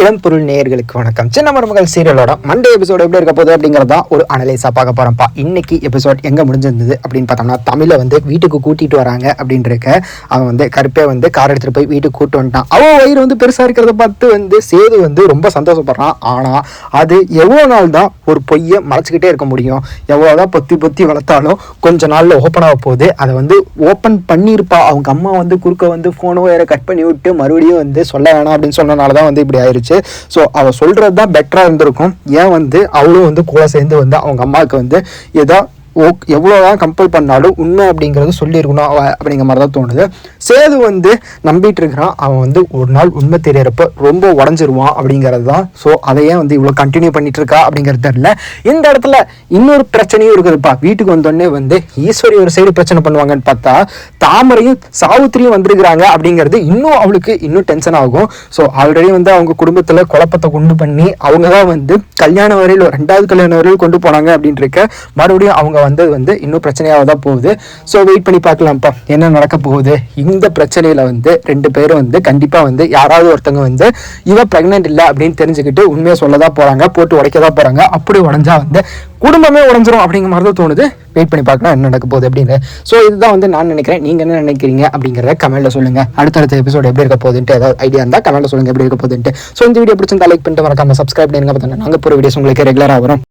இளம் பொருள் நேயர்களுக்கு வணக்கம். சின்ன மருமகள் சீரியலோட மண்டே எபிசோட் எப்படி இருக்க போகுது அப்படிங்கிறது தான் ஒரு அனலைஸாக பார்க்க போகிறோம்ப்பா இன்னைக்கு எபிசோட் எங்கே முடிஞ்சிருந்தது அப்படின்னு பார்த்தோம்னா தமிழை வந்து வீட்டுக்கு கூட்டிகிட்டு வராங்க அப்படின்றக்க அவன் வந்து கருப்பே வந்து கார் எடுத்துகிட்டு போய் வீட்டுக்கு கூட்டு வந்துட்டான். அவன் வயிறு வந்து பெருசாக இருக்கிறத பார்த்து வந்து சேது வந்து ரொம்ப சந்தோஷப்படுறான். ஆனால் அது எவ்வளோ நாள் தான் ஒரு பொய்யை மறைச்சிக்கிட்டே இருக்க முடியும்? எவ்வளோதான் பொத்தி பொத்தி வளர்த்தாலும் கொஞ்ச நாளில் ஓப்பன் ஆக போகுது. அதை வந்து ஓப்பன் பண்ணியிருப்பா. அவங்க அம்மா வந்து குறுக்க வந்து ஃபோனோ வேற கட் பண்ணி விட்டு மறுபடியும் வந்து சொல்ல வேணாம் அப்படின்னு சொன்னனால தான் வந்து இப்படி இருந்துச்சு. ஸோ அவள் சொல்கிறது தான் பெட்டராக இருந்திருக்கும். ஏன் வந்து அவளும் வந்து கூட சேர்ந்து வந்து அவங்க அம்மாவுக்கு வந்து ஏதோ ஓக் எவ்வளோ தான் கம்பல் பண்ணாலும் உண்மை அப்படிங்கிறது சொல்லியிருக்கணும். அவ அப்படிங்கிற மாதிரி தான் தோணுது. சேது வந்து நம்பிட்டு இருக்கிறான். அவன் வந்து ஒரு நாள் உண்மை தெரியறப்ப ரொம்ப உடஞ்சிருவான் அப்படிங்கிறது தான் ஸோ அதையே வந்து இவ்வளோ கண்டினியூ பண்ணிட்டு இருக்கா அப்படிங்கிறது தெரியல. இந்த இடத்துல இன்னொரு பிரச்சனையும் இருக்குதுப்பா. வீட்டுக்கு வந்தோடனே வந்து ஈஸ்வரி ஒரு சைடு பிரச்சனை பண்ணுவாங்கன்னு பார்த்தா தாமரையும் சாவித்திரியும் வந்திருக்கிறாங்க அப்படிங்கிறது இன்னும் அவளுக்கு இன்னும் டென்ஷன் ஆகும். ஸோ ஆல்ரெடி வந்து அவங்க குடும்பத்தில் குழப்பத்தை கொண்டு பண்ணி அவங்க தான் வந்து கல்யாணம் வரையில் ரெண்டாவது கல்யாணம் வரையில் கொண்டு போனாங்க அப்படின்ட்டு இருக்க மறுபடியும் அவங்க வந்தது வந்து இன்னும் பிரச்சனையாக தான் போகுது. ஸோ வெயிட் பண்ணி பார்க்கலாம்ப்பா. என்ன நடக்க போகுது? இந்த பிரச்சனையில் வந்து ரெண்டு பேரும் வந்து கண்டிப்பாக வந்து யாராவது ஒருத்தவங்க வந்து இவ ப்ரெக்னென்ட் இல்லை அப்படின்னு தெரிஞ்சுக்கிட்டு உண்மையை சொல்ல தான் போகிறாங்க போட்டு உடைக்க தான் போகிறாங்க அப்படி உடஞ்சா வந்து குடும்பமே உடஞ்சிரும் அப்படிங்கிற மாதிரி தான் தோணுது. வெயிட் பண்ணி பார்க்கலாம் என்ன நடக்க போகுது அப்படின்னு. ஸோ இதுதான் வந்து நான் நினைக்கிறேன். நீங்கள் என்ன நினைக்கிறீங்க அப்படிங்கிறத கமெண்ட்டில் சொல்லுங்கள் அடுத்தடுத்த எபிசோட் எப்படி இருக்க போகுதுன்ட்டு ஏதாவது ஐடியா இருந்தால் கமெண்ட்டில் சொல்லுங்கள் எப்படி இருக்க போகுதுன்ட்டு. ஸோ இந்த வீடியோ பிடிச்சிருந்தா லைக் பண்ணிட்டு மறக்காம சப்ஸ்கிரைப் பண்ணுங்க பார்த்தா நாங்கள் போகிற வீடியோஸ் உங்களுக்கு ரெகுலராக வரும்.